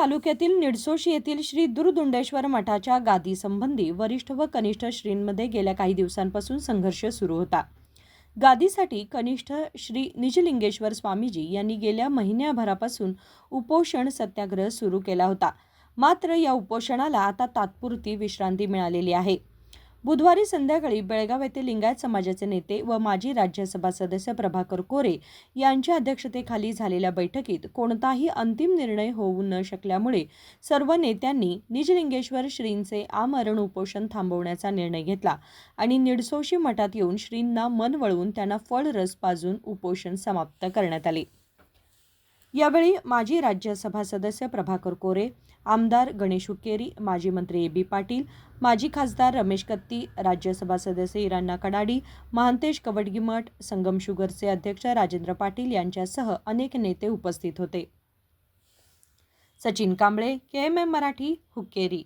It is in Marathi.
तालुक्यातील निडसोशी येथील श्री दुर्दुंडेश्वर मठाच्या गादीसंबंधी वरिष्ठ व कनिष्ठ श्रींमध्ये गेल्या काही दिवसांपासून संघर्ष सुरू होता. गादीसाठी कनिष्ठ श्री निजलिंगेश्वर स्वामीजी यांनी गेल्या महिन्याभरापासून उपोषण सत्याग्रह सुरू केला होता. मात्र या उपोषणाला आता तात्पुरती विश्रांती मिळालेली आहे. बुधवारी संध्याकाळी बेळगाव येथे लिंगायत समाजाचे नेते व माजी राज्यसभा सदस्य प्रभाकर कोरे यांच्या अध्यक्षतेखाली झालेल्या बैठकीत कोणताही अंतिम निर्णय होऊ न शकल्यामुळे सर्व नेत्यांनी निजलिंगेश्वर श्रींचे आमरण उपोषण थांबवण्याचा निर्णय घेतला आणि निडसोशी मठात येऊन श्रींना मन वळवून त्यांना फळरस पाजून उपोषण समाप्त करण्यात आले. यावेळी माजी राज्यसभा सदस्य प्रभाकर कोरे आमदार गणेश हुक्केरी माजी मंत्री ए बी पाटील माजी खासदार रमेश कत्ती राज्यसभा सदस्य इराण्णा कडाडी महांतेश कवडगीमठ संगम शुगरचे अध्यक्ष राजेंद्र पाटील यांच्यासह अनेक नेते उपस्थित होते. Sachin Kamble K M M Marathi Hukkeri.